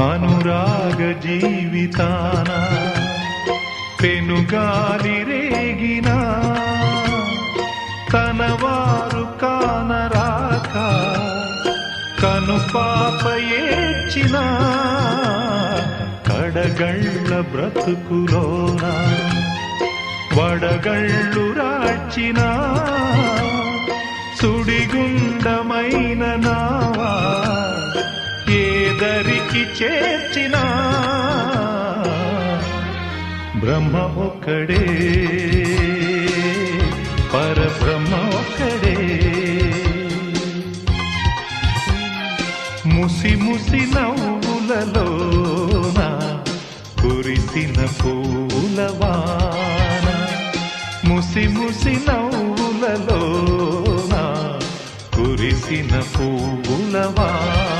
అనురాగ జీవితాన పెనుగాలి రేగిన తనవారు కానరాక కను పాప ఏడ్చిన కడగళ్ళ బ్రతుకులోన వడగళ్ళు రాచినా చేర్చిన. బ్రహ్మ ఒక్కడే పరబ్రహ్మ ఒక్కడే. ముసి ముసి నవ్వులలోన కురిసిన పూలవాన ముసి ముసి నవ్వులలోన కురిసిన పూలవాన